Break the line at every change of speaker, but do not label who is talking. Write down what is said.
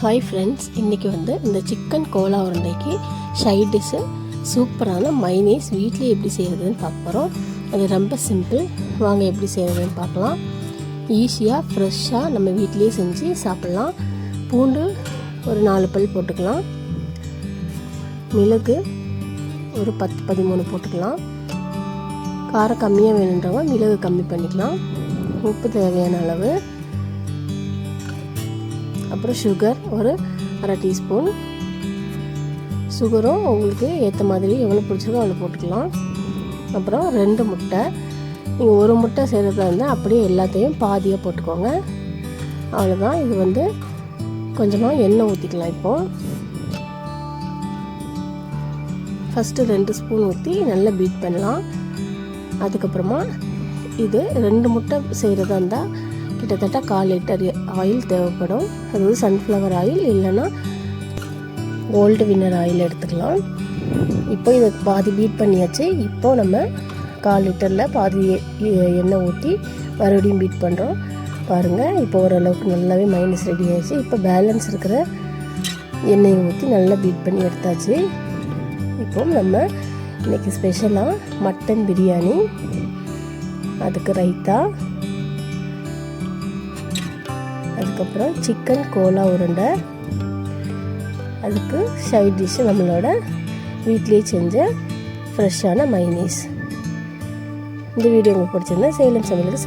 Hi friends இன்றைக்கி வந்து இந்த சிக்கன் கோலா உருண்டைக்கு சைட் டிஷ்ஷு சூப்பரான மைனீஸ் வீட்டில் எப்படி செய்கிறதுன்னு பார்க்க போகிறோம் அது ரொம்ப சிம்பிள் வாங்க எப்படி செய்கிறதுன்னு பார்க்கலாம். ஈஸியாக ஃப்ரெஷ்ஷாக நம்ம வீட்டிலேயே செஞ்சு சாப்பிட்லாம். பூண்டு ஒரு நாலு பல் போட்டுக்கலாம். மிளகு ஒரு பத்து பதிமூணு போட்டுக்கலாம். காரம் கம்மியாக வேணுன்றவங்க மிளகு கம்மி பண்ணிக்கலாம். உப்பு தேவையான அளவு. அப்புறம் சுகர் ஒரு அரை டீஸ்பூன் சுகரும் உங்களுக்கு ஏற்ற மாதிரி எவ்வளோ பிடிச்சிருக்கோ அவ்வளோ போட்டுக்கலாம். அப்புறம் ரெண்டு முட்டை. நீங்கள் ஒரு முட்டை செய்கிறதா இருந்தால் அப்படியே எல்லாத்தையும் பாதியாக போட்டுக்கோங்க. அவ்வளோதான் இது வந்து கொஞ்சமாக எண்ணெய் ஊற்றிக்கலாம் இப்போது ஃபஸ்ட்டு ரெண்டு ஸ்பூன் ஊற்றி நல்லா பீட் பண்ணலாம். அதுக்கப்புறமா இது ரெண்டு முட்டை செய்கிறதா இருந்தால் கிட்டத்தட்ட கால் லிட்டர் ஆயில் தேவைப்படும். அதாவது சன்ஃப்ளவர் ஆயில் இல்லைன்னா கோல்டு வின்னர் ஆயில் எடுத்துக்கலாம். இப்போ இதை பாதி பீட் பண்ணியாச்சு. இப்போ நம்ம கால் லிட்டரில் பாதி எண்ணெய் ஊற்றி மறுபடியும் பீட் பண்ணுறோம் பாருங்கள் இப்போ ஓரளவுக்கு நல்லாவே மைனஸ் ரெடி ஆகிடுச்சு இப்போ பேலன்ஸ் இருக்கிற எண்ணெயை ஊற்றி நல்லா பீட் பண்ணி எடுத்தாச்சு. இப்போ நம்ம இன்றைக்கி ஸ்பெஷலாக மட்டன் பிரியாணி அதுக்கு ரைத்தா அதுக்கப்புறம் சிக்கன் கோலா உருண்டை. அதுக்கு சைட் டிஷ்ஷு நம்மளோட வீட்லேயே செஞ்ச ஃப்ரெஷ்ஷான மைனீஸ் இந்த வீடியோ உங்களுக்கு பிடிச்சிருந்தா சேலம் சமையலுக்கு